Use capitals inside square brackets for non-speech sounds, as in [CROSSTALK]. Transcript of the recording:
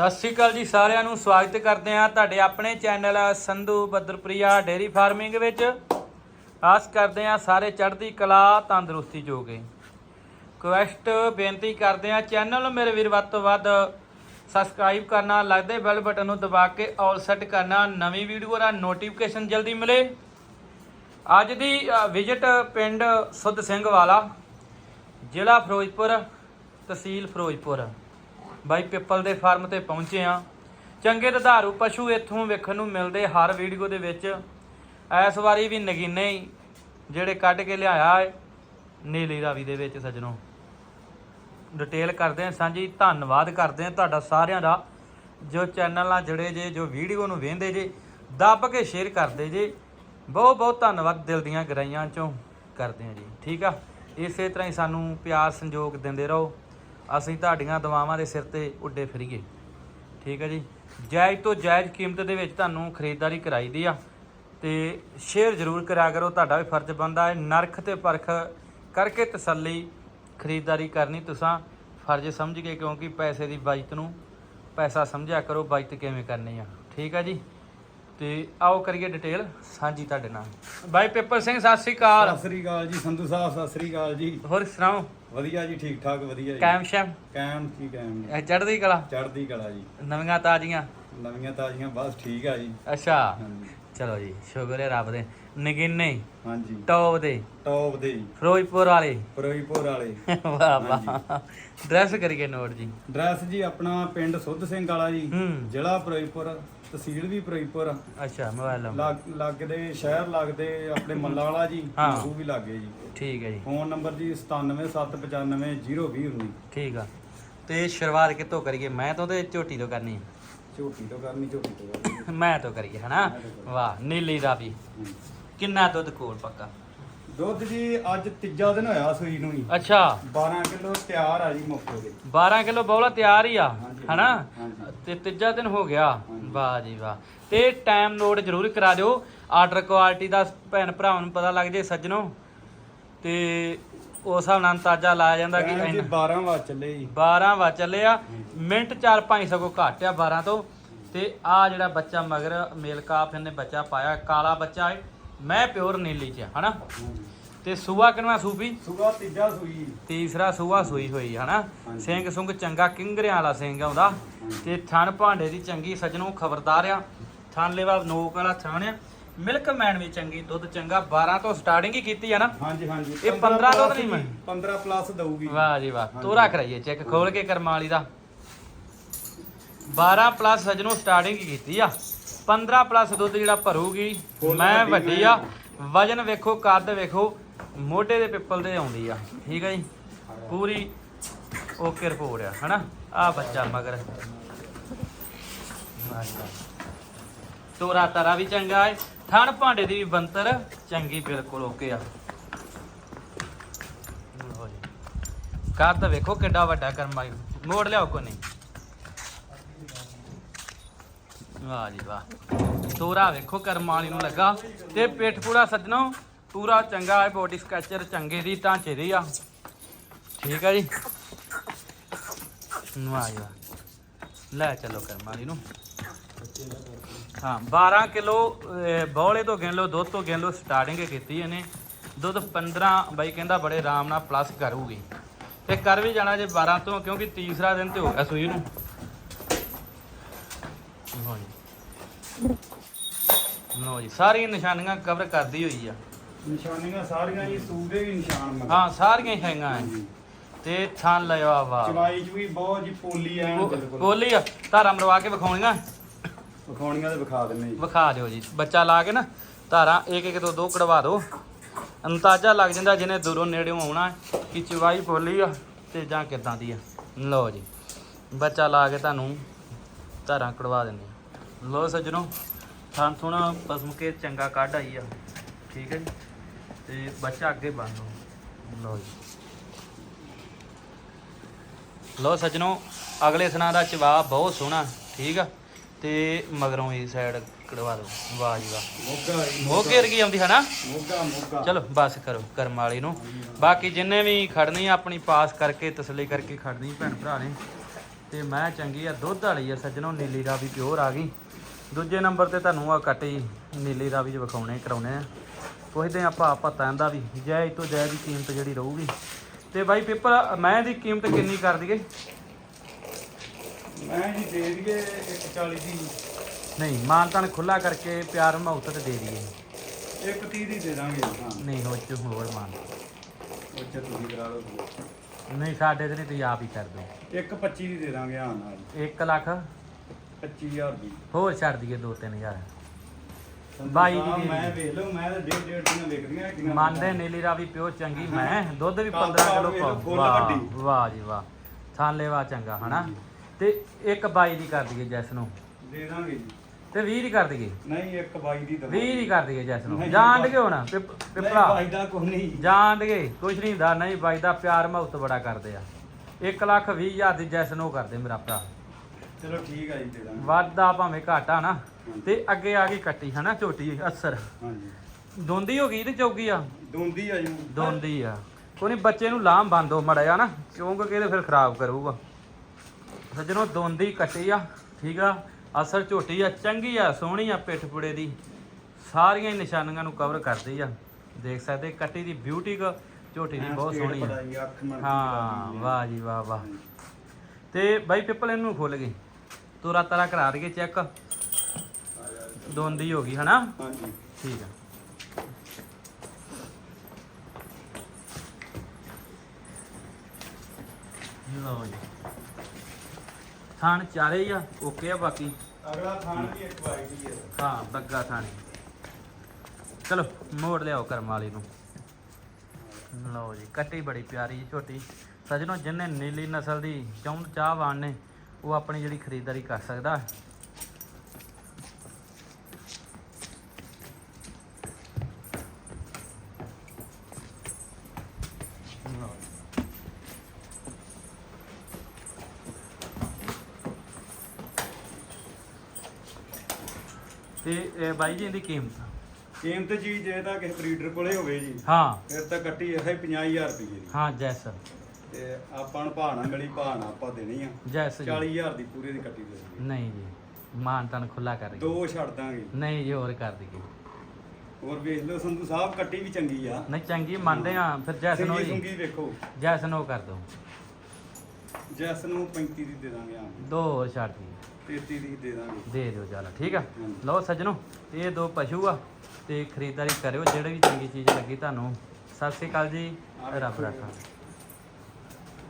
ਸਤਿ ਸ਼੍ਰੀ ਅਕਾਲ ਜੀ ਸਾਰਿਆਂ ਨੂੰ, ਸਵਾਗਤ ਕਰਦੇ ਹਾਂ ਤੁਹਾਡੇ ਆਪਣੇ ਚੈਨਲ ਸੰਧੂ ਬੱਦਰਪ੍ਰਿਆ ਡੇਰੀ ਫਾਰਮਿੰਗ ਵਿੱਚ। ਆਸ ਕਰਦੇ ਹਾਂ ਸਾਰੇ ਚੜ੍ਹਦੀ ਕਲਾ, ਤੰਦਰੁਸਤੀ ਜੋਗੇ ਕੁਐਸਟ ਬੇਨਤੀ ਕਰਦੇ ਹਾਂ, ਚੈਨਲ ਨੂੰ ਮੇਰੇ ਵੀਰ ਵੱਧ ਤੋਂ ਵੱਧ ਸਬਸਕ੍ਰਾਈਬ ਕਰਨਾ, ਲੱਗਦੇ ਬੈਲ ਬਟਨ ਨੂੰ ਦਬਾ ਕੇ ਆਲ ਸੈੱਟ ਕਰਨਾ, ਨਵੀਂ ਵੀਡੀਓ ਦਾ ਨੋਟੀਫਿਕੇਸ਼ਨ ਜਲਦੀ ਮਿਲੇ। ਅੱਜ ਦੀ ਵਿਜ਼ਿਟ ਪਿੰਡ ਸੁੱਧ ਸਿੰਘ ਵਾਲਾ, ਜ਼ਿਲ੍ਹਾ ਫਿਰੋਜ਼ਪੁਰ, ਤਹਿਸੀਲ ਫਿਰੋਜ਼ਪੁਰ। ਬਾਈ ਪਿੱਪਲ ਦੇ ਫਾਰਮ ਤੇ ਪਹੁੰਚੇ ਆ ਚੰਗੇ ਦੁਧਾਰੂ ਪਸ਼ੂ ਇੱਥੋਂ ਵੇਖਣ ਨੂੰ ਮਿਲਦੇ ਹਰ ਵੀਡੀਓ ਦੇ ਵਿੱਚ। ਇਸ ਵਾਰੀ ਵੀ ਨਗੀਨੇ ਹੀ, ਜਿਹੜੇ ਕੱਢ ਕੇ ਲਿਆਇਆ ਹੈ ਨੀਲੀ ਰਾਵੀ ਦੇ ਵਿੱਚ ਸੱਜਣੋ। ਡਿਟੇਲ ਕਰਦੇ ਹਾਂ ਸਾਂਝੀ, ਧੰਨਵਾਦ ਕਰਦੇ ਹਾਂ ਤੁਹਾਡਾ ਸਾਰਿਆਂ ਦਾ। ਜੋ ਚੈਨਲ ਨਾਲ ਜੁੜੇ ਜੇ, ਜੋ ਵੀਡੀਓ ਨੂੰ ਵੇਖਦੇ ਜੇ, ਦੱਬ ਕੇ ਸ਼ੇਅਰ ਕਰਦੇ ਜੇ। ਬਹੁਤ ਬਹੁਤ ਧੰਨਵਾਦ ਦਿਲ ਦੀਆਂ ਗਰਾਈਆਂ ਚੋਂ ਕਰਦੇ ਹਾਂ ਜੀ, ਠੀਕ ਆ? ਇਸੇ ਤਰ੍ਹਾਂ ਹੀ ਸਾਨੂੰ ਪਿਆਰ ਸੰਯੋਗ ਦਿੰਦੇ ਰਹੋ। ਅਸੀਂ ਤੁਹਾਡੀਆਂ ਦੁਆਵਾਂ ਦੇ ਸਿਰ ਤੇ ਉੱਡੇ ਫਿਰੀਏ। ਠੀਕ ਹੈ ਜੀ? ਜਾਇਜ਼ ਤੋਂ ਜਾਇਜ਼ ਕੀਮਤ ਦੇ ਵਿੱਚ ਤੁਹਾਨੂੰ ਖਰੀਦਦਾਰੀ ਕਰਾਈ ਦੀ ਆ। ਤੇ ਸ਼ੇਅਰ ਜ਼ਰੂਰ ਕਰਿਆ ਕਰੋ, ਤੁਹਾਡਾ ਵੀ ਫਰਜ਼ ਬਣਦਾ ਹੈ। ਨਰਖ ਤੇ ਪਰਖ ਕਰਕੇ ਤਸੱਲੀ ਖਰੀਦਦਾਰੀ ਕਰਨੀ ਤੁਸੀਂ ਫਰਜ਼ ਸਮਝ ਕੇ, ਕਿਉਂਕਿ ਪੈਸੇ ਦੀ ਬਚਤ ਨੂੰ ਪੈਸਾ ਸਮਝਿਆ ਕਰੋ ਬਚਤ ਕਿਵੇਂ ਕਰਨੀ ਆ। ਠੀਕ ਆ ਜੀ? ਤੇ ਆਓ ਕਰੀਏ ਡਿਟੇਲ ਸਾਂਝੀ ਤੁਹਾਡੇ ਨਾਲ। ਬਾਈ ਪੇਪਰ ਸਿੰਘ ਸਤਿ ਸ੍ਰੀ ਅਕਾਲ। ਸਤਿ ਸ੍ਰੀ ਅਕਾਲ ਜੀ ਸੰਧੂ ਸਾਹਿਬ ਸਤਿ ਸ੍ਰੀ ਅਕਾਲ ਜੀ। ਹੋਰ ਸੁਣਾਓ? ਵਧੀਆ ਜੀ ਠੀਕ ਠਾਕ ਵਧੀਆ ਜੀ। ਕਾਇਮ ਸ਼ੈਮ? ਕਾਇਮ ਠੀਕ ਕਾਇਮ ਇਹ ਚੜ੍ਹਦੀ ਕਲਾ? ਚੜ੍ਹਦੀ ਕਲਾ ਜੀ। ਨਵੀਆਂ ਤਾਜ਼ੀਆਂ? ਨਵੀਆਂ ਤਾਜ਼ੀਆਂ ਬਸ ਠੀਕ ਆ ਜੀ। ਅੱਛਾ। ਹਾਂਜੀ। ਚਲੋ ਜੀ ਸ਼ੁਕਰ ਹੈ ਰੱਬ ਦੇ। ਨਗਿਨੇ ਹਾਂਜੀ। ਟੌਪ ਦੇ। ਟੌਪ ਦੇ ਜੀ। ਫਿਰੋਜ਼ਪੁਰ ਵਾਲੇ। ਫਿਰੋਜ਼ਪੁਰ ਵਾਲੇ। [LAUGHS] ਵਾਹ ਵਾਹ। ਡਰੈਸ ਕਰੀਏ ਨੋਟ ਜੀ। ਡਰੈਸ ਜੀ ਆਪਣਾ ਪਿੰਡ ਸੁੱਧ ਸਿੰਘ ਵਾਲਾ ਜੀ। ਹੂੰ। ਜ਼ਿਲ੍ਹਾ ਫਿਰੋਜ਼ਪੁਰ। ਤਹਿਸੀਲ ਵੀ ਫਿਰੋਜ਼ਪੁਰ ਅੱਛਾ ਮੋਬਾਈਲ ਨੰਬਰ। ਲੱਗ ਲੱਗਦੇ ਸ਼ਹਿਰ ਲੱਗਦੇ ਆਪਣੇ ਮੱਲਾ ਵਾਲਾ ਜੀ ਹਾਂ। ਉਹ ਵੀ ਲੱਗੇ ਜੀ। ਠੀਕ ਹੈ ਜੀ। ਫੋਨ ਨੰਬਰ ਜੀ 9779502019 ਠੀਕ ਆ। ਤੇ ਸ਼ੁਰੂਆਤ ਕਿੱਥੋਂ ਕਰੀਏ? ਮੈਂ ਤੋਂ ਤੇ ਝੋਟੀ ਤੋਂ ਕਰਨੀ ਹੈ। ਝੋਟੀ ਤੋਂ ਕਰਨੀ ਝੋਟੀ ਤੋਂ ਕਰਨੀ। [LAUGHS] ਮੈਂ ਤੋਂ ਕਰੀਏ ਹਨਾ? ਵਾਹ ਨੀਲੀ ਦਾ ਵੀ। ਕਿੰਨਾ ਦੁੱਧ ਕੋਲ ਪੱਕਾ? ਦੁੱਧ ਜੀ ਅੱਜ ਤੀਜਾ ਦਿਨ ਹੋਇਆ ਸੂਈ ਨੂੰ ਹੀ। ਅੱਛਾ। 12 ਕਿਲੋ ਤਿਆਰ ਆ ਜੀ ਮੌਕੇ ਦੇ 12 ਕਿਲੋ ਬੌਲਾ ਤਿਆਰ ਹੀ ਆ। ਹਨਾ। ਤੇ ਤੀਜਾ ਦਿਨ ਹੋ ਗਿਆ। ਵਾਹ ਜੀ ਵਾਹ। ਤੇ ਟਾਈਮ ਨੋਟ ਜ਼ਰੂਰ ਕਰਾ ਦਿਓ। ਆਰਡਰ ਕੁਆਲਿਟੀ ਦਾ ਭੈਣ ਭਰਾਵਾਂ ਨੂੰ ਪਤਾ ਲੱਗ ਜੇ ਸੱਜਣੋ। ਤੇ ਉਸ ਹਿਸਾਬ ਨਾਲ ਅੰਦਾਜ਼ਾ ਲਾਇਆ ਜਾਂਦਾ ਕਿ ਇੰਨਾ 12 ਵਾ ਚੱਲੇ ਜੀ। 12 ਵਾ ਚੱਲੇ ਆ। ਮਿੰਟ 4 5 ਸਗੋਂ ਘੱਟ ਆ 12 ਤੋਂ। ਤੇ ਆ ਜਿਹੜਾ ਬੱਚਾ ਮਗਰ ਮੇਲ ਕਾਫ ਇਹਨੇ ਬੱਚਾ ਪਾਇਆ ਕਾਲਾ ਬੱਚਾ ਹੈ ਮੈਂ ਪਿਓਰ ਨੀਲੀ ਚ ਆ, ਹਨਾ? ਤੇ ਸੂਆ ਕਿਨਵਾ ਸੂਪੀ ਸੁਬਾ ਤੀਜਾ ਸੂਈ ਤੀਸਰਾ ਸੂਆ ਸੂਈ ਹੋਈ ਹਨਾ? ਹਾਂਜੀ। ਸਿੰਘ ਸੁੰਗ ਚੰਗਾ ਕਿੰਗਰਿਆਂ ਵਾਲਾ ਸਿੰਘ ਆਉਂਦਾ ਤੇ ਥਣ ਭਾਂਡੇ ਦੀ ਚੰਗੀ ਸਜਣੋਂ ਖਬਰਦਾਰ ਆ। ਥਣ ਲੈਵਾ ਨੋਕ ਵਾਲਾ ਥਣ ਆ। ਮਿਲਕ ਮੈਨ ਵੀ ਚੰਗੀ ਦੁੱਧ ਚੰਗਾ 12 ਤੋਂ ਸਟਾਰਟਿੰਗ ਹੀ ਕੀਤੀ ਆ ਨਾ। ਹਾਂਜੀ ਹਾਂਜੀ। ਇਹ 15 ਦੁੱਧ ਨਹੀਂ ਮੈਂ। 15 ਪਲੱਸ ਦਊਗੀ। ਵਾਹ ਜੀ ਵਾਹ ਹਾਂਜੀ। ਤੋਰਾ ਕਰਾਈਏ ਚੈੱਕ ਖੋਲ ਕੇ ਕਰਮਾਂ ਵਾਲੀ ਦਾ। 12 ਪਲੱਸ ਸਜਣੋਂ ਸਟਾਰਟਿੰਗ ਹੀ ਕੀਤੀ ਆ। 15 ਪਲੱਸ ਦੁੱਧ ਜਿਹੜਾ ਭਰੂਗੀ ਫੁੱਲ ਮੈਂ ਵੱਡੀ ਵੱਡੀ ਆ। ਵਜਨ ਵੇਖੋ ਕੱਦ ਵੇਖੋ ਮੋਢੇ ਦੇ ਪਿੱਪਲ ਤੇ ਆਉਂਦੀ ਆ, ਠੀਕ ਹੈ ਜੀ? ਪੂਰੀ ਓਕੇ ਰਿਪੋਰਟ ਆ, ਹਨਾ? ਆ ਬੱਚਾ ਮਗਰ। ਤੋਰਾ ਤਰਾ ਵੀ ਚੰਗਾ ਹੈ ਥਣ ਭਾਂਡੇ ਦੀ ਵੀ ਬੰਤਰ ਚੰਗੀ, ਬਿਲਕੁਲ ਓਕੇ ਆ। ਲਓ ਜੀ। ਵੇਖੋ ਕਿੱਡਾ ਵੱਡਾ ਕਰਮਾ ਮੋੜ ਲਿਆਓ ਕੋ ਨਹੀਂ। ਵਾਹ ਜੀ ਵਾਹ। ਤੋਰਾ ਵੇਖੋ ਕਰਮਾਲੀ ਨੂੰ ਲੱਗਾ, ਤੇ ਪਿੱਠ ਪੂੜਾ ਸੱਜਣੋ। ਪੂਰਾ ਚੰਗਾ ਹੈ ਬੋਡੀ ਸਕੈਚਰ ਚੰਗੇ ਦੀ, ਢਾਂਚੇ ਦੀ ਆ। ਠੀਕ ਆ ਜੀ। ਵਾਹ ਜੀ। ਵਾਹ ਲੈ ਚੱਲੋ ਕਰਮਾਂ ਨੂੰ। ਹਾਂ 12 ਕਿਲੋ ਬੌਲੇ ਤੋਂ ਗਿਣ ਲਓ, ਦੁੱਧ ਤੋਂ ਗਿਣ ਲਓ ਸਟਾਰਟਿੰਗ ਕੀਤੀ ਇਹਨੇ। ਦੁੱਧ 15 ਬਾਈ ਕਹਿੰਦਾ ਬੜੇ ਆਰਾਮ ਨਾਲ ਪਲੱਸ ਕਰੂਗੀ। ਤੇ ਕਰ ਵੀ ਜਾਣਾ ਜੇ 12 ਤੋਂ, ਕਿਉਂਕਿ ਤੀਸਰਾ ਦਿਨ ਤੇ ਹੋ ਗਿਆ ਸੂਈ ਨੂੰ। ਲਓ ਜੀ। ਸਾਰੀਆਂ ਨਿਸ਼ਾਨੀਆਂ ਕਵਰ ਕਰਦੀ ਹੋਈ ਆ। ਨਿਸ਼ਾਨੀਆਂ ਸਾਰੀਆਂ ਜੀ ਸੂਬੇ ਵੀ ਨਿਸ਼ਾਨ ਮਗਰ। ਹਾਂ ਸਾਰੀਆਂ ਹੀ ਹੈਗੀਆਂ ਐ। ਤੇ ਥਾਂ ਲਿਆ ਵਾ ਚਵਾਈ ਚ ਵੀ ਬਹੁਤ ਜੀ ਪੋਲੀ ਐ ਬਿਲਕੁਲ। ਬੋਲੀ ਆ ਧਾਰਾ ਮਰਵਾ ਕੇ ਵਿਖਾਉਣੀਆਂ? ਵਿਖਾਉਣੀਆਂ ਤੇ ਵਿਖਾ ਦਿੰਨੇ ਜੀ। ਵਿਖਾ ਦਿਓ ਜੀ। ਬੱਚਾ ਲਾ ਕੇ ਨਾ ਧਾਰਾਂ ਇੱਕ ਇੱਕ ਤੋਂ ਦੋ ਕਢਵਾ ਦਿਓ। ਅੰਦਾਜ਼ਾ ਲੱਗ ਜਾਂਦਾ ਜਿਹਨੇ ਦੂਰੋਂ ਨੇੜਿਓਂ ਆਉਣਾ ਹੈ ਕਿ ਚਵਾਈ ਬੋਲੀ ਆ ਤੇ ਜਾਂ ਕਿਦਾਂ ਦੀ ਆ। ਲਓ ਜੀ ਬੱਚਾ ਲਾ ਕੇ ਤੁਹਾਨੂੰ ਧਾਰਾਂ ਕਢਵਾ ਦਿੰਦੇ ਆ ਲਓ ਸੱਜਣੋ ਥਾਂ ਥੋਣਾ ਪਸਮ ਕੇ ਚੰਗਾ ਕੱਢ ਆਈ ਆ। ਠੀਕ ਹੈ ਜੀ। ਤੇ ਬੱਚਾ ਅੱਗੇ ਬੰਨ ਲਓ। ਲਓ ਜੀ। ਲਓ ਸੱਜਣੋ ਅਗਲੇ ਸਨਾਂ ਦਾ ਚਵਾ ਬਹੁਤ ਸੋਹਣਾ ਠੀਕ ਆ? ਤੇ ਮਗਰੋਂ ਇਹ ਸਾਈਡ ਕਢਵਾ ਦਿਓ। ਵਾਹ ਜੀ ਵਾਹ। ਮੋਗਾ ਗਈ ਆਉਂਦੀ ਹੈ ਨਾ ਮੋਗਾ ਮੋਗਾ। ਚਲੋ ਬਸ ਕਰੋ ਕਰਮ ਵਾਲੀ ਨੂੰ। ਬਾਕੀ ਜਿੰਨੇ ਵੀ ਖੜਨੀ ਆਪਣੀ ਪਾਸ ਕਰਕੇ ਤਸੱਲੀ ਕਰਕੇ ਖੜਨੀ ਭੈਣ ਭਰਾ ਨੇ। ਤੇ ਮੈਂ ਚੰਗੀ ਆ ਦੁੱਧ ਵਾਲੀ ਆ ਸੱਜਣੋ ਨੀਲੀ ਰਾਵੀ ਪਿਓਰ ਆ ਗਈ। ਦੂਜੇ ਨੰਬਰ ਤੇ ਤੁਹਾਨੂੰ ਆ ਕੱਟੀ ਨੀਲੀ ਰਾਵੀ ਚ ਵਿਖਾਉਣੇ ਕਰਾਉਣੇ ਆ। ਪੁੱਛਦੇ ਆਪਾਂ ਆਪਾਂ ਤਾਂ ਦਾ ਵੀ ਜੈ ਤੋਂ ਜੈ ਦੀ ਕੀਮਤ ਜਿਹੜੀ ਰਹੂਗੀ। ਤੇ ਬਾਈ ਪੇਪਰ ਮੈਂ ਦੀ ਕੀਮਤ ਕਿੰਨੀ ਕਰ ਦਈਏ? ਮੈਂ ਜੀ ਦੇ ਦਈਏ 140 ਦੀ। ਨਹੀਂ ਮਾਨਤਾਨ ਖੁੱਲਾ ਕਰਕੇ ਪਿਆਰ ਮਹੌਤ ਤੇ ਦੇ ਦਈਏ। 130 ਦੀ ਦੇ ਦਾਂਗੇ ਹਾਂ। ਨਹੀਂ ਹੋ ਚ ਹੋਰ ਮਾਨ। ਉਹ ਚ ਤੁਸੀਂ ਕਰਾ ਲਓ। ਨਹੀਂ ਸਾਡੇ ਤੇ ਨਹੀਂ ਤੁਸੀਂ ਆਪ ਹੀ ਕਰ ਦਿਓ। 125 ਦੀ ਦੇ ਦਾਂਗੇ ਹਾਂ ਨਾਲ 1 ਲੱਖ? 25000 ਦੀ। ਹੋਰ ਛੱਡ ਦਈਏ 2-3000 ਸੰਧੂ ਬਾਈ ਦੀ ਦੇ ਮੈਂ ਦੀ। ਵੇਖ ਲਓ ਮੈਂ ਤਾਂ ਡੇਢ ਡੇਢ ਦੀਆਂ ਵਿਕਦੀਆਂ ਹੈਗੀਆਂ। ਮੰਨਦੇ ਨੀਲੀ ਰਾਵੀ ਪਿਓ ਚੰਗੀ ਮੈਂ ਦੁੱਧ ਵੀ ਕਾਲ 15 ਕਾਲ ਪਾਉ ਵਾਹ ਜੀ ਵਾਹ। ਥਾਲੇ ਵਾ ਚੰਗਾ ਹਨਾ? ਤੇ ਇੱਕ ਬਾਈ ਦੀ ਕਰ ਦਈਏ ਜੈਸ ਨੂੰ। ਦੇ ਦਾਂਗੇ ਜੀ। ਤੇ 20 ਦੀ ਕਰ ਦਈਏ। ਨਹੀਂ ਇੱਕ ਬਾਈ ਦੀ ਦਵਾਂਗੇ। 20 ਦੀ ਕਰ ਦਈਏ ਜੈਸ ਨੂੰ। ਜਾਣ ਦਗੇ ਹੁਣ ਪਿਪਲਾ। ਬਾਈ ਦਾ ਕੋਈ ਨਹੀਂ। ਜਾਣ ਦਗੇ ਕੁਛ ਨਹੀਂ ਦਾ ਨਹੀਂ ਬਾਈ ਦਾ ਪਿਆਰ ਮਹੌਤ ਬੜਾ ਕਰਦੇ ਆ। 1 ਲੱਖ 20 ਹਜ਼ਾਰ ਦੀ ਜੈਸ ਨੂੰ ਕਰਦੇ ਮੇਰਾ ਭਰਾ। ਚਲੋ ਠੀਕ ਆ ਜੀ ਦੇ ਦਾਂਗੇ। ਵਾਧਾ ਭਾਵੇਂ ਘਾਟਾ ਨਾ। ਤੇ ਅੱਗੇ ਆ ਗਈ ਕੱਟੀ ਹਨਾ ਝੋਟੀ ਅਸਰ। ਹਾਂਜੀ। ਦੋਂਦੀ ਹੋ ਗਈ ਤੇ ਚੌਗੀ ਆ? ਦੋਂਦੀ ਆ ਜੀ। ਦੋਂਦੀ ਆ। ਕੋਈ ਨਹੀਂ ਬੱਚੇ ਨੂੰ ਲਾਮ ਬੰਦੋ ਮੜਿਆ ਨਾ ਕਿਉਂਕਿ ਇਹਦੇ ਫਿਰ ਖਰਾਬ ਕਰੂਗਾ। ਸੱਜਣੋ ਦੋਂਦੀ ਕੱਟੀ ਆ ਠੀਕ ਆ ਅਸਰ ਝੋਟੀ ਆ ਚੰਗੀ ਆ ਸੋਹਣੀ ਆ ਪਿੱਠ ਪੁੜੇ ਦੀ ਸਾਰੀਆਂ ਹੀ ਨਿਸ਼ਾਨੀਆਂ ਨੂੰ ਕਵਰ ਕਰਦੀ ਆ। ਦੇਖ ਸਕਦੇ ਕੱਟੀ ਦੀ ਬਿਊਟੀ ਕ ਝੋਟੀ ਦੀ ਬਹੁਤ ਸੋਹਣੀ ਆ। ਹਾਂ ਵਾਹ ਜੀ ਵਾਹ ਵਾਹ। ਤੇ ਬਾਈ ਪਿੱਪਲ ਇਹਨੂੰ ਖੁੱਲ ਗਈ ਤੋਰਾ ਤਰਾ ਕਰਾ ਦਈਏ ਚੈੱਕ। ਦੋਂਦੀ ਹੋ ਗਈ ਹਨਾ? ਹਾਂਜੀ। ਠੀਕ ਆ। ਲਓ ਜੀ। ਥਾਣ ਚਾਰੇ ਹੀ ਆ? ਓਕੇ ਆ ਬਾਕੀ? ਅਗਲਾ ਥਾਣ ਵੀ ਇੱਕ ਦੀ ਹੈ ਹਾਂ ਬੱਗਾ ਥਾਣੀ ਚਲੋ ਮੋੜ ਲਿਆਓ ਕਰਮ ਵਾਲੀ ਨੂੰ। ਲਓ ਜੀ ਕੱਟੀ ਬੜੀ ਪਿਆਰੀ ਝੋਟੀ। ਸਜਣੋ ਜਿੰਨੇ ਨੀਲੀ ਨਸਲ ਦੀ ਚੌਂਦ ਚਾਹਵਾਨ ਨੇ ਉਹ ਆਪਣੀ ਜਿਹੜੀ ਖਰੀਦਦਾਰੀ ਕਰ ਸਕਦਾ। ਤੇ ਇਹ ਬਾਈ ਜੀ ਇਹਦੀ ਕੀਮਤ? ਕੀਮਤ ਜੀ ਜੇ ਤਾਂ ਕਿਸੇ ਬਰੀਡਰ ਕੋਲੇ ਹੋਵੇ ਜੀ ਹਾਂ। ਫਿਰ ਤਾਂ ਕੱਟੀ ਇਹ 50000 ਰੁਪਏ ਦੀ। ਹਾਂ ਜੈਸ ਤੇ ਆਪਾਂ ਨੂੰ ਭਾਣਾ ਮਿਲੀ ਭਾਣਾ ਆਪਾਂ ਦੇਣੀ ਆ। ਜੈਸ ਜੀ। 40000 ਦੀ ਪੂਰੇ ਦੀ ਕੱਟੀ ਦੇ ਦਾਂਗੇ ਨਹੀਂ ਜੀ ਮਾਨ ਤਨ ਖੁੱਲਾ ਕਰ ਦਈਏ ਦੋ ਛੱਡ ਦਾਂਗੇ। ਨਹੀਂ ਜੀ ਹੋਰ ਕਰ ਦਈਏ। ਹੋਰ ਵੇਖ ਲਓ ਸੰਧੂ ਸਾਹਿਬ ਕੱਟੀ ਵੀ ਚੰਗੀ ਆ। ਨਹੀਂ ਚੰਗੀ ਮੰਨਦੇ ਆ ਫਿਰ ਜੈਸ ਨੂੰ ਸਿੰਗੀ ਜੀ। ਸੁੰਗੀ ਵੇਖੋ। ਜੈਸ ਨੂੰ ਕਰ ਦੋ ਜੈਸ ਨੂੰ 35 ਦੀ ਦੇ ਦਾਂਗੇ ਆ ਦੋ ਹੋਰ ਛੱਡ ਦਈਏ। 33 ਦੀ ਦੇ ਦਾਂਗੇ। ਦੇ ਦਿਓ ਚੱਲ ਠੀਕ ਆ। ਲਓ ਸੱਜਣੋ ਇਹ ਦੋ ਪਸ਼ੂ ਆ ਤੇ ਖਰੀਦਦਾਰੀ ਕਰਿਓ ਜਿਹੜੇ ਵੀ ਚੰਗੀ ਚੀਜ਼ ਲੱਗੀ ਤੁਹਾਨੂੰ। ਸਤਿ ਸ੍ਰੀ ਅਕਾਲ ਜੀ ਰੱਬ ਰੱਖਾ।